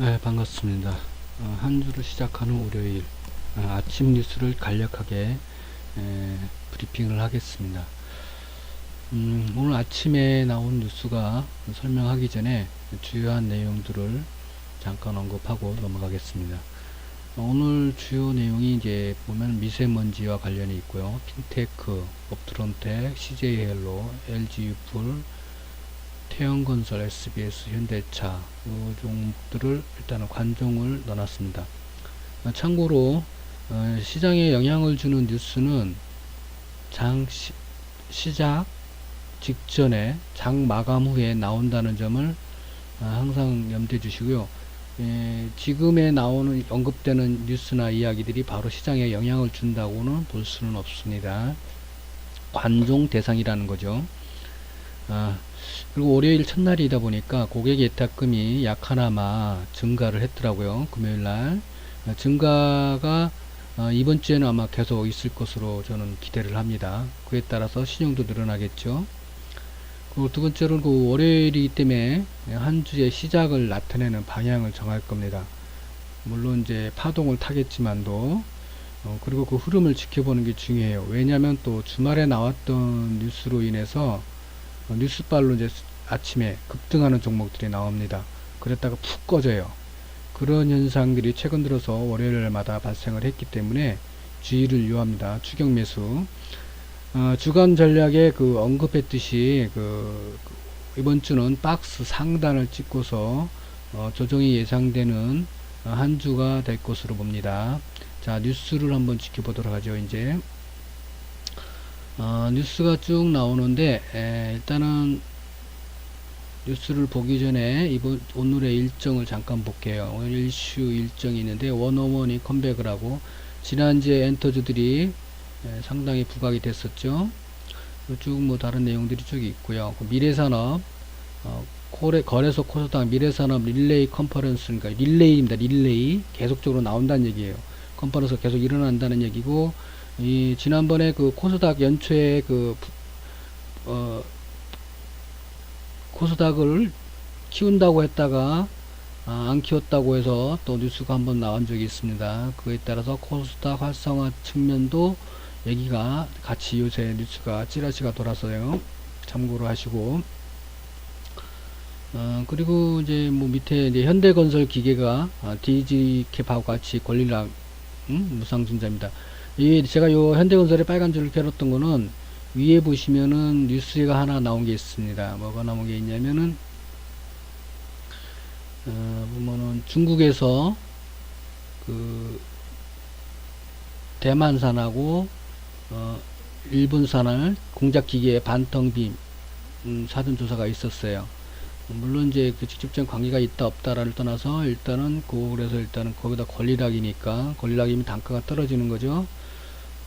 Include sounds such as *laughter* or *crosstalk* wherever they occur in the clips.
네, 반갑습니다. 어, 한 주를 시작하는 월요일 어, 아침 뉴스를 간략하게 에, 브리핑을 하겠습니다. 음, 오늘 아침에 나온 뉴스가 설명하기 전에 주요한 내용들을 잠깐 언급하고 넘어가겠습니다. 어, 오늘 주요 내용이 이제 보면 미세먼지와 관련이 있고요. 핀테크, 업트론텍, CJ헬로, LG유풀, 태영건설, SBS, 현대차 이 종목들을 일단은 관종을 넣어놨습니다. 어, 참고로 어, 시장에 영향을 주는 뉴스는 장 시, 시작 직전에 장 마감 후에 나온다는 점을 어, 항상 염두해 주시고요. 예, 지금에 나오는 언급되는 뉴스나 이야기들이 바로 시장에 영향을 준다고는 볼 수는 없습니다. 관종 대상이라는 거죠. 아, 그리고 월요일 첫날이다 보니까 고객 예탁금이 약 하나마 증가를 했더라고요. 금요일 날. 어, 증가가 어, 이번 주에는 아마 계속 있을 것으로 저는 기대를 합니다. 그에 따라서 신용도 늘어나겠죠. 그리고 두 번째로는 그 월요일이기 때문에 한 주의 시작을 나타내는 방향을 정할 겁니다. 물론 이제 파동을 타겠지만도 어, 그리고 그 흐름을 지켜보는 게 중요해요. 왜냐하면 또 주말에 나왔던 뉴스로 인해서 어, 뉴스발로 이제 아침에 급등하는 종목들이 나옵니다. 그랬다가 푹 꺼져요. 그런 현상들이 최근 들어서 월요일마다 발생을 했기 때문에 주의를 요합니다. 추격 매수. 어, 주간 전략에 그 언급했듯이 그, 그 이번 주는 박스 상단을 찍고서 어, 조정이 예상되는 어, 한 주가 될 것으로 봅니다. 자 뉴스를 한번 지켜보도록 하죠. 이제 어, 뉴스가 쭉 나오는데 에, 일단은 뉴스를 보기 전에 이번 오늘의 일정을 잠깐 볼게요. 오늘 일슈 일정이 있는데 원어원이 컴백을 하고 지난주에 엔터주들이 에, 상당히 부각이 됐었죠. 쭉 뭐 다른 내용들이 쭉 있고요. 그 미래산업 어, 코레, 거래소 코스닥 미래산업 릴레이 컨퍼런스 그러니까 릴레이입니다. 릴레이 계속적으로 나온다는 얘기예요. 컨퍼런스가 계속 일어난다는 얘기고 이 지난번에 그 코스닥 연초에 그 어, 코스닥을 키운다고 했다가 아, 안 키웠다고 해서 또 뉴스가 한번 나온 적이 있습니다. 그에 따라서 코스닥 활성화 측면도 얘기가 같이 요새 뉴스가 찌라시가 돌아서요. 참고로 하시고 어, 그리고 이제 뭐 밑에 이제 현대건설 기계가 아, DG캡하고 같이 권리락 음? 무상증자입니다. 이 제가 요 현대건설의 빨간 줄을 켜놨던 거는 위에 보시면은 뉴스가 하나 나온 게 있습니다. 뭐가 나온 게 있냐면은 어, 보면은 중국에서 그 대만산하고 어, 일본산을 공작기계의 반텅빔 음, 사전조사가 있었어요. 물론 이제 그 직접적인 관계가 있다 없다를 떠나서 일단은 그 그래서 일단은 거기다 권리락이니까 권리락이면 단가가 떨어지는 거죠.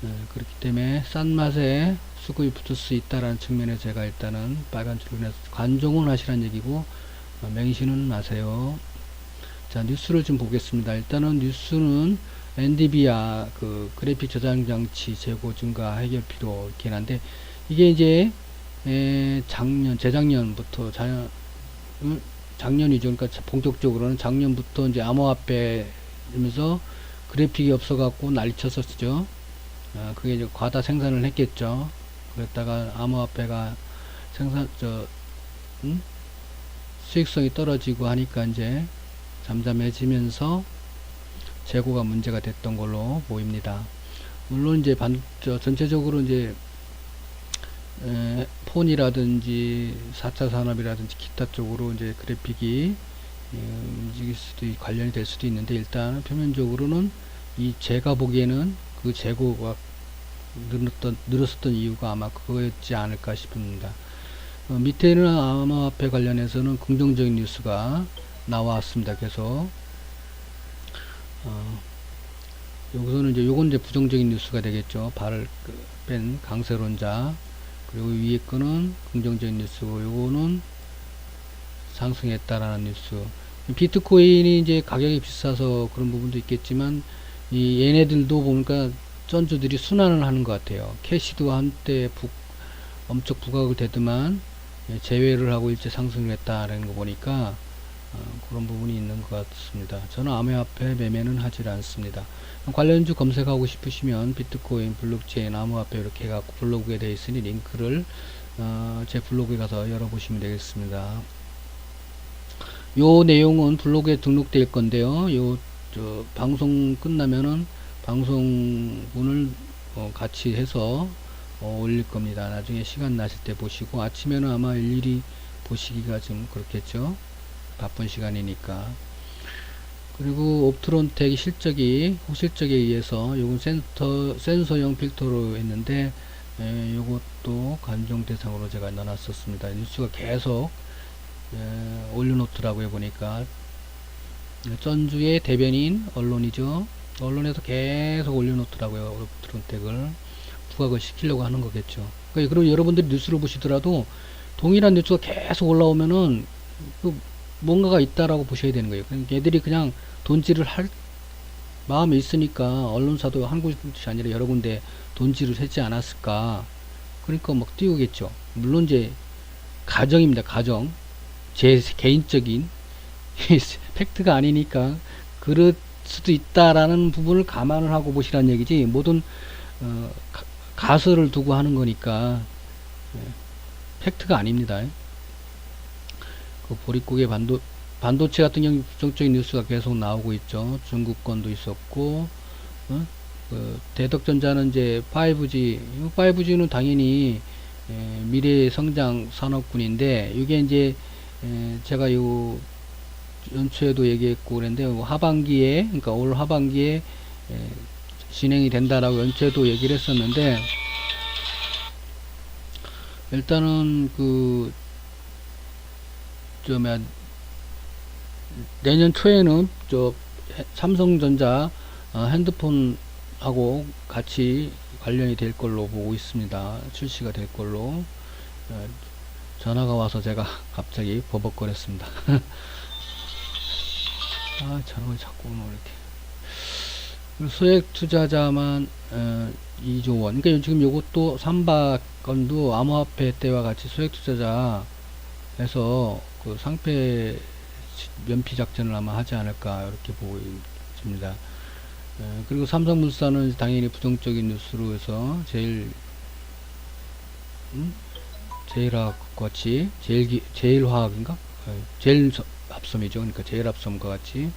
네, 그렇기 때문에 싼 맛에 수급이 붙을 수 있다라는 측면에서 제가 일단은 빨간 줄로 해서 관종은 하시란 얘기고 어, 맹신은 마세요. 자 뉴스를 좀 보겠습니다. 일단은 뉴스는 엔디비아 그 그래픽 저장 장치 재고 증가 해결 필요 이렇게 한데 이게 이제 에, 작년 재작년부터 자, 음, 작년이죠. 그러니까 본격적으로는 작년부터 이제 암호화폐 이면서 그래픽이 없어갖고 난리쳤었죠. 아, 그게 이제 과다 생산을 했겠죠. 그랬다가 암호화폐가 생산 저 음? 수익성이 떨어지고 하니까 이제 잠잠해지면서 재고가 문제가 됐던 걸로 보입니다. 물론 이제 반, 저 전체적으로 이제 에, 폰이라든지 4차 산업이라든지 기타 쪽으로 이제 그래픽이 에, 움직일 수도 있- 관련이 될 수도 있는데 일단 표면적으로는 이 제가 보기에는 그 재고가 늘었던, 늘었었던 이유가 아마 그거였지 않을까 싶습니다. 어, 밑에는 암호화폐 관련해서는 긍정적인 뉴스가 나왔습니다. 계속 어, 여기서는 이제 요건 이제 부정적인 뉴스가 되겠죠. 발을 그, 뺀 강세론자 그리고 위에 거는 긍정적인 뉴스고 요거는 상승했다라는 뉴스. 비트코인이 이제 가격이 비싸서 그런 부분도 있겠지만 이 얘네들도 보니까 전주들이 순환을 하는 것 같아요. 캐시도 한때 부, 엄청 부각을 되더만 예, 제외를 하고 일제 상승을 했다라는 거 보니까 어, 그런 부분이 있는 것 같습니다. 저는 암호 화폐 매매는 하지 않습니다. 관련주 검색하고 싶으시면 비트코인, 블록체인, 암호 화폐 이렇게 해갖고 블로그에 되어 있으니 링크를 어, 제 블로그에 가서 열어보시면 되겠습니다. 요 내용은 블로그에 등록될 건데요. 요 저, 방송 끝나면은 방송분을 어, 같이 해서 어, 올릴 겁니다. 나중에 시간 나실 때 보시고 아침에는 아마 일일이 보시기가 좀 그렇겠죠. 바쁜 시간이니까. 그리고 옵트론텍 실적이 호실적에 의해서 요건 센터 센서용 필터로 했는데 에, 요것도 관종 대상으로 제가 넣어놨었습니다. 뉴스가 계속 에, 올려놓더라고요 보니까 전주의 대변인 언론이죠. 언론에서 계속 올려놓더라고요 옵트론텍을 부각을 시키려고 하는 거겠죠. 그러니까 그리고 여러분들이 뉴스를 보시더라도 동일한 뉴스가 계속 올라오면은 그 뭔가가 있다라고 보셔야 되는 거예요. 그러니까 얘들이 그냥 돈질을 할 마음이 있으니까 언론사도 한 곳이 아니라 여러 군데 돈질을 했지 않았을까. 그러니까 막 띄우겠죠. 물론 이제 가정입니다. 가정. 제 개인적인 *laughs* 팩트가 아니니까 그럴 수도 있다라는 부분을 감안을 하고 보시라는 얘기지. 모든 어, 가, 가설을 두고 하는 거니까 예, 팩트가 아닙니다. 그 보릿고개 반도 반도체 같은 경우 부정적인 뉴스가 계속 나오고 있죠. 중국 건도 있었고, 어? 그 대덕전자는 이제 5G, 5G는 당연히 에, 미래 성장 산업군인데, 이게 이제 에, 제가 요 연초에도 얘기했고 그랬는데 하반기에, 그러니까 올 하반기에 에, 진행이 된다라고 연초에도 얘기를 했었는데, 일단은 그, 좀, 내년 초에는 저 삼성전자 어, 핸드폰하고 같이 관련이 될 걸로 보고 있습니다. 출시가 될 걸로 어, 전화가 와서 제가 *laughs* 갑자기 버벅거렸습니다. *laughs* 아 전화가 자꾸 오늘 이렇게 소액 투자자만 어, 2조 원. 그러니까 지금 요것도 삼박 건도 암호화폐 때와 같이 소액 투자자 해서 그 상패 면피 작전을 아마 하지 않을까 이렇게 보고 있습니다. 에, 그리고 삼성물산은 당연히 부정적인 뉴스로 해서 제일 음? 제일화학 같이 제일 제일화학인가 제일 합섬이죠. 그러니까 제일 합섬과 같이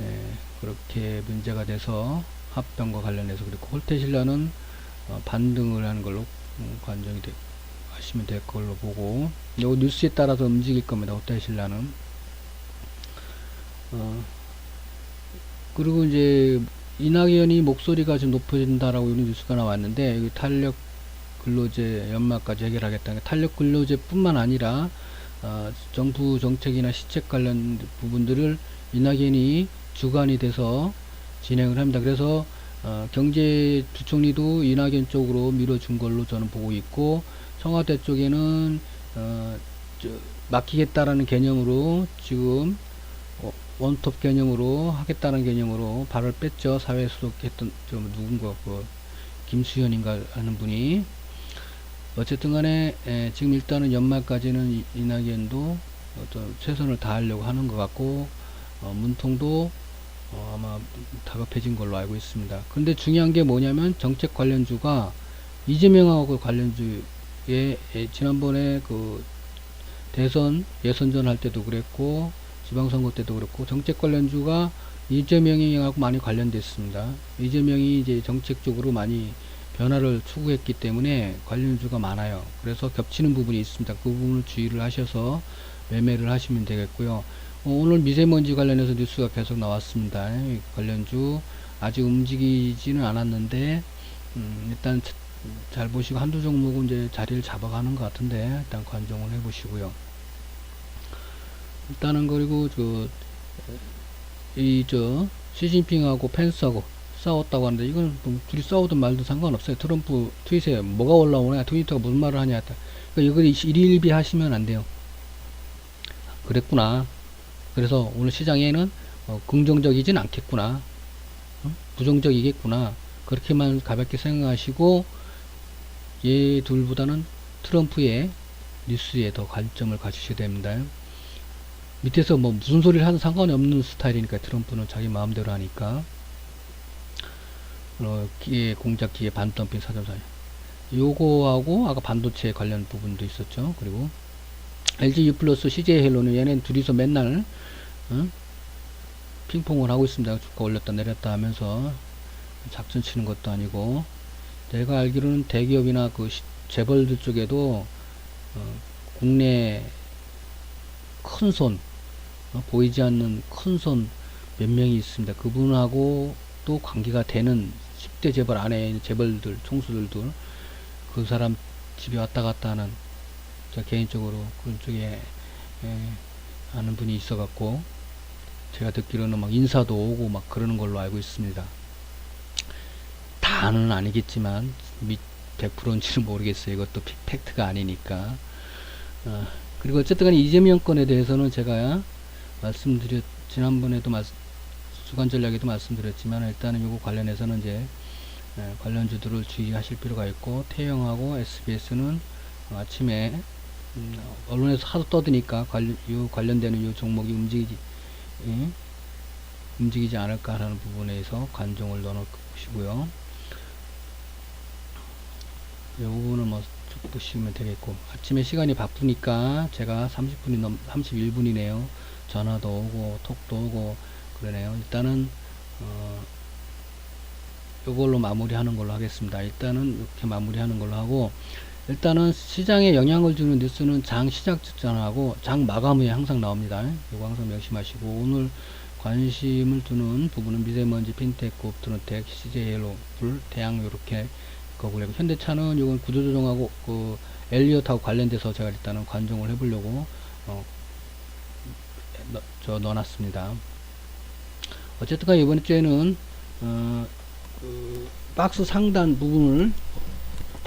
에, 그렇게 문제가 돼서 합병과 관련해서 그리고 홀테실라는 어, 반등을 하는 걸로 음, 관정이 되, 하시면 될 걸로 보고 요 뉴스에 따라서 움직일 겁니다. 홀테실라는 어, 그리고 이제 이낙연이 목소리가 좀 높아진다라고 이런 뉴스가 나왔는데 여기 탄력 근로제 연말까지 해결하겠다는 탄력 근로제뿐만 아니라 어, 정부 정책이나 시책 관련 부분들을 이낙연이 주관이 돼서 진행을 합니다. 그래서 어, 경제부총리도 이낙연 쪽으로 밀어준 걸로 저는 보고 있고 청와대 쪽에는 어, 저, 맡기겠다라는 개념으로 지금 원톱 개념으로 하겠다는 개념으로 발을 뺐죠. 사회 소속했던 좀 누군가 그 김수현인가 하는 분이 어쨌든 간에 에, 지금 일단은 연말까지는 이, 낙연도 어떤 최선을 다하려고 하는 것 같고 어, 문통도 어, 아마 다급해진 걸로 알고 있습니다. 근데 중요한 게 뭐냐면 정책 관련주가 이재명하고 관련주 에 에, 지난번에 그 대선 예선전 할 때도 그랬고 지방선거 때도 그렇고 정책 관련주가 이재명이하고 많이 관련됐습니다. 이재명이 이제 정책적으로 많이 변화를 추구했기 때문에 관련주가 많아요. 그래서 겹치는 부분이 있습니다. 그 부분을 주의를 하셔서 매매를 하시면 되겠고요. 어, 오늘 미세먼지 관련해서 뉴스가 계속 나왔습니다. 관련주 아직 움직이지는 않았는데 음, 일단 잘 보시고 한두 종목은 이제 자리를 잡아가는 것 같은데 일단 관종을 해보시고요. 일단은 그리고 그 이저 시진핑하고 펜스하고 싸웠다고 하는데 이건 뭐 둘이 싸우든 말든 상관없어요. 트럼프 트윗에 뭐가 올라오냐 트위터가 무슨 말을 하냐 그러니까 이걸 일일비 하시면 안 돼요. 그랬구나. 그래서 오늘 시장에는 어, 긍정적이진 않겠구나. 어? 부정적이겠구나. 그렇게만 가볍게 생각하시고 얘 둘보다는 트럼프의 뉴스에 더 관점을 가지셔야 됩니다. 밑에서 뭐 무슨 소리를 하든 상관이 없는 스타일이니까 트럼프는 자기 마음대로 하니까. 어, 기계 공작 기계 반덤핑 사정사요 요거하고 아까 반도체 관련 부분도 있었죠. 그리고 LG U 플러스 CJ 헬로는 얘는 둘이서 맨날 어? 핑퐁을 하고 있습니다. 주가 올렸다 내렸다 하면서 작전 치는 것도 아니고 내가 알기로는 대기업이나 그 시- 재벌들 쪽에도 어, 국내 큰 손, 어, 보이지 않는 큰 손 몇 명이 있습니다. 그분하고 또 관계가 되는 10대 재벌 안에 있는 재벌들, 총수들도 그 사람 집에 왔다 갔다 하는 제가 개인적으로 그런 쪽에 에, 아는 분이 있어 갖고 제가 듣기로는 막 인사도 오고 막 그러는 걸로 알고 있습니다. 다는 아니겠지만 미 100%인지는 모르겠어요. 이것도 팩- 팩트가 아니니까. 어, 그리고 어쨌든 간에 이재명 건에 대해서는 제가 말씀드렸, 지난번에도 말, 수간 전략에도 말씀드렸지만 일단은 요거 관련해서는 이제 예, 관련주들을 주의하실 필요가 있고 태영하고 SBS는 아침에 음, 언론에서 하도 떠드니까 관련, 요 관련되는 요 종목이 움직이지 예, 움직이지 않을까 하는 부분에서 관종을 넣어놓으시고요. 이 부분은 뭐쭉 보시면 되겠고 아침에 시간이 바쁘니까 제가 30분이 넘 31분이네요. 전화도 오고 톡도 오고 그러네요. 일단은 어 요걸로 마무리하는 걸로 하겠습니다. 일단은 이렇게 마무리하는 걸로 하고 일단은 시장에 영향을 주는 뉴스는 장 시작 직전하고 장 마감 후에 항상 나옵니다. 요거 항상 명심하시고 오늘 관심을 두는 부분은 미세먼지, 핀테크, 옵트노텍, CJLO, 불, 태양 요렇게 거고 요. 현대차는 이건 구조조정하고 그 엘리엇하고 관련돼서 제가 일단은 관종을 해보려고 어, 넣, 저 넣어놨습니다. 어쨌든간 이번 주에는 어, 그 박스 상단 부분을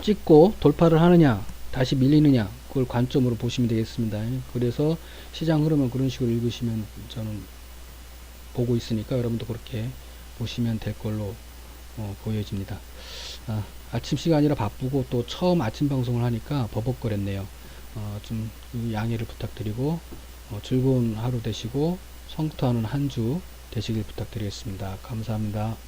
찍고 돌파를 하느냐 다시 밀리느냐 그걸 관점으로 보시면 되겠습니다. 그래서 시장 흐름을 그런 식으로 읽으시면 저는 보고 있으니까 여러분도 그렇게 보시면 될 걸로 어, 보여집니다. 아, 아침 시간이라 바쁘고 또 처음 아침 방송을 하니까 버벅거렸네요. 어, 좀 양해를 부탁드리고 어, 즐거운 하루 되시고 성투하는 한 주 되시길 부탁드리겠습니다. 감사합니다.